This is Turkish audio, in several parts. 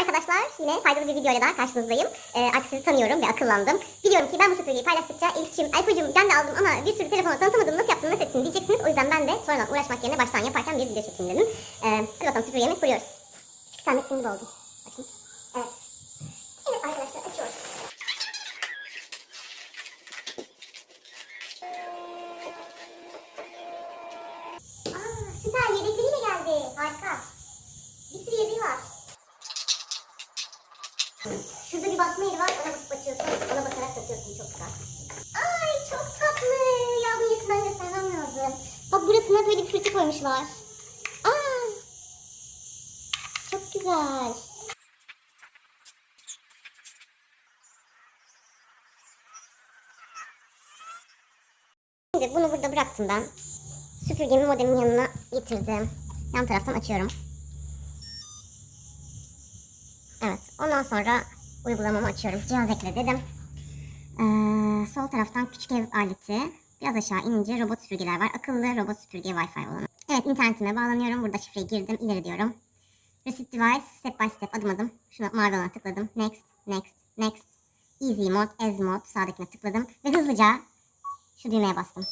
arkadaşlar yine faydalı bir videoyla daha karşınızdayım. Ee, artık sizi tanıyorum ve akıllandım. Biliyorum ki ben bu süpürgeyi paylaştıkça Elif'ciğim, Alpacığım ben de aldım ama bir sürü telefonu tanıtamadım nasıl yaptın nasıl ettin diyeceksiniz. O yüzden ben de sonradan uğraşmak yerine baştan yaparken bir video çekeyim dedim. Ee, hadi bakalım süpürgemi kuruyoruz. Sen de gibi oldu. Bakın. Evet. Evet arkadaşlar açıyoruz. Aa, süper yedekleriyle geldi. Harika. Bir sürü yedeği var. Şurada bir basma yeri var. Ona basıp açıyorsun. Ona basarak takıyorsun. Çok güzel. Ay çok tatlı. Ya bunu yakından göstermem lazım. Bak burasına böyle bir fırça koymuşlar. Aa, çok güzel. Şimdi bunu burada bıraktım ben. Süpürgemi modemin yanına getirdim. Yan taraftan açıyorum. Evet. Ondan sonra uygulamamı açıyorum. Cihaz ekle dedim. Ee, sol taraftan küçük ev aleti. Biraz aşağı inince robot süpürgeler var. Akıllı robot süpürge Wi-Fi olan. Evet internetime bağlanıyorum. Burada şifreyi girdim. İleri diyorum. Reset device step by step adım adım. Şuna mavi olana tıkladım. Next, next, next. Easy mode, as mode sağdakine tıkladım. Ve hızlıca şu düğmeye bastım.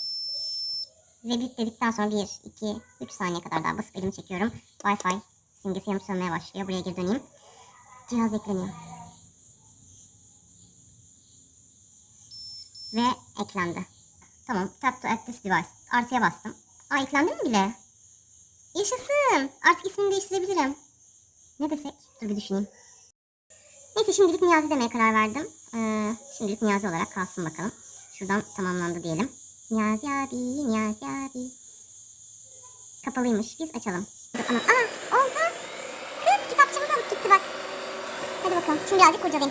Ve bip dedikten sonra 1, 2, 3 saniye kadar daha basıp elimi çekiyorum. Wi-Fi simgesi yanıp sönmeye başlıyor. Buraya geri döneyim. Cihaz ekleniyor. Ve eklendi. Tamam. Tap to this device. Artıya bastım. Aa eklendi mi bile? Yaşasın. Artık ismini değiştirebilirim. Ne desek? Dur bir düşüneyim. Neyse şimdilik Niyazi demeye karar verdim. Ee, şimdilik Niyazi olarak kalsın bakalım. Şuradan tamamlandı diyelim. Niyazi abi, Niyazi abi. Kapalıymış. Biz açalım. Ana, aa oldu. 해도 그렇고 준비 아직 고조뱅